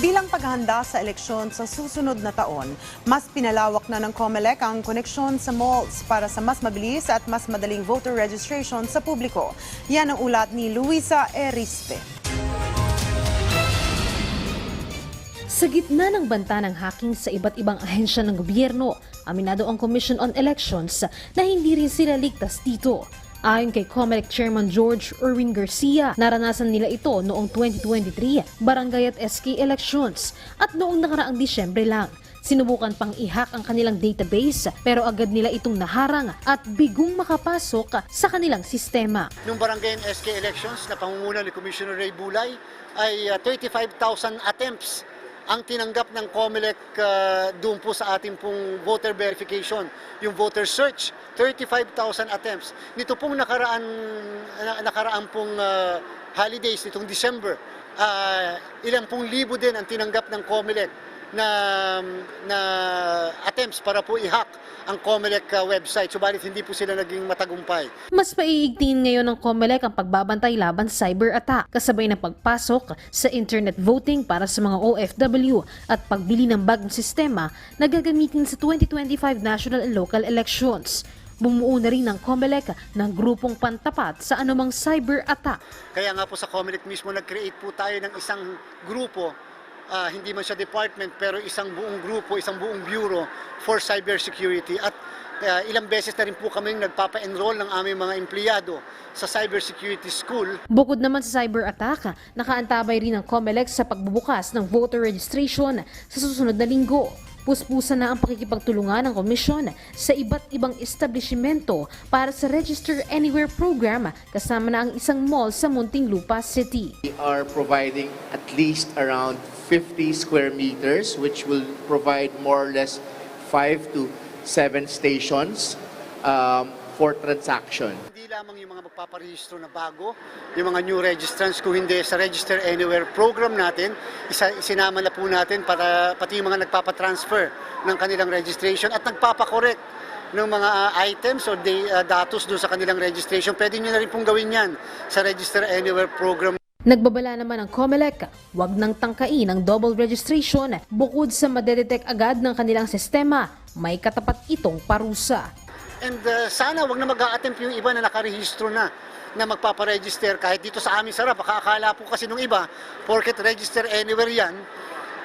Bilang paghahanda sa eleksyon sa susunod na taon, mas pinalawak na ng COMELEC ang koneksyon sa malls para sa mas mabilis at mas madaling voter registration sa publiko. Yan ang ulat ni Luisa Erispe. Sa gitna ng banta ng hacking sa iba't ibang ahensya ng gobyerno, aminado ang Commission on Elections na hindi rin sila ligtas dito. Ayon kay COMELEC Chairman George Erwin Garcia, naranasan nila ito noong 2023 barangay at SK elections at noong nakaraang Disyembre lang. Sinubukan pang i-hack ang kanilang database pero agad nila itong naharang at bigong makapasok sa kanilang sistema. Nung barangay SK elections na pangunguna ni Commissioner Ray Bulay ay uh, 35,000 attempts ang tinanggap ng COMELEC uh, doon po sa ating pong voter verification, yung voter search, 35,000 attempts. Nito pong nakaraan, na- nakaraan pong uh, holidays, nitong December, uh, ilang pong libo din ang tinanggap ng COMELEC na, na attempts para po i-hack ang COMELEC uh, website. Subalit hindi po sila naging matagumpay. Mas maiigtingin ngayon ng COMELEC ang pagbabantay laban sa cyber attack kasabay ng pagpasok sa internet voting para sa mga OFW at pagbili ng bagong sistema na gagamitin sa 2025 national and local elections. Bumuo na rin ng COMELEC ng grupong pantapat sa anumang cyber attack. Kaya nga po sa Comelec mismo nag-create po tayo ng isang grupo, ah, hindi man siya department pero isang buong grupo, isang buong bureau for cybersecurity at ah, ilang beses na rin po kami nagpapa-enroll ng aming mga empleyado sa cybersecurity school Bukod naman sa cyber attack, nakaantabay rin ng COMELEC sa pagbubukas ng voter registration sa susunod na linggo. Puspusa na ang pakikipagtulungan ng komisyon sa iba't ibang establishmento para sa Register Anywhere program kasama na ang isang mall sa Muntinlupa City. We are providing at least around 50 square meters, which will provide more or less five to seven stations um, for transaction. Lamang yung mga magpaparehistro na bago, yung mga new registrants, kung hindi sa Register Anywhere program natin, isa, isinama na po natin para pati yung mga nagpapatransfer ng kanilang registration at nagpapakorek ng mga uh, items or the, uh, datos doon sa kanilang registration. Pwede nyo na rin pong gawin yan sa Register Anywhere program Nagbabala naman ang COMELEC, wag nang tangkain ang double registration bukod sa madedetect agad ng kanilang sistema, may katapat itong parusa. And uh, sana wag na mag attempt yung iba na nakarehistro na na magpaparegister kahit dito sa amin sarap. Akala po kasi nung iba, porket register anywhere yan,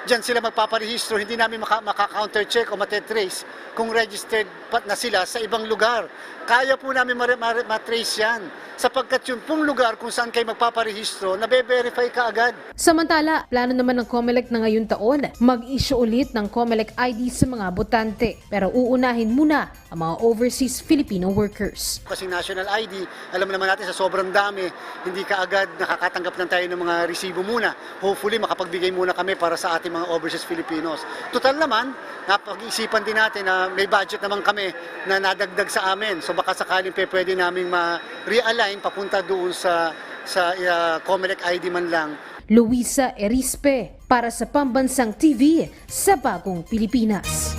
dyan sila magpaparehistro, hindi namin maka, maka-counter-check o matetrace kung registered pa na sila sa ibang lugar. Kaya po namin matrace yan sapagkat yung pong lugar kung saan kayo magpaparehistro, nabe-verify ka agad. Samantala, plano naman ng COMELEC na ngayon taon mag-issue ulit ng COMELEC ID sa mga botante. Pero uunahin muna ang mga overseas Filipino workers. Kasi national ID, alam naman natin sa sobrang dami, hindi ka agad nakakatanggap ng tayo ng mga resibo muna. Hopefully makapagbigay muna kami para sa ating mga overseas Filipinos. Total naman, napag-isipan din natin na may budget naman kami na nadagdag sa amin. So baka sakaling pwede naming ma-realign papunta doon sa sa uh, Comelec ID man lang Luisa Erispe para sa Pambansang TV sa Bagong Pilipinas.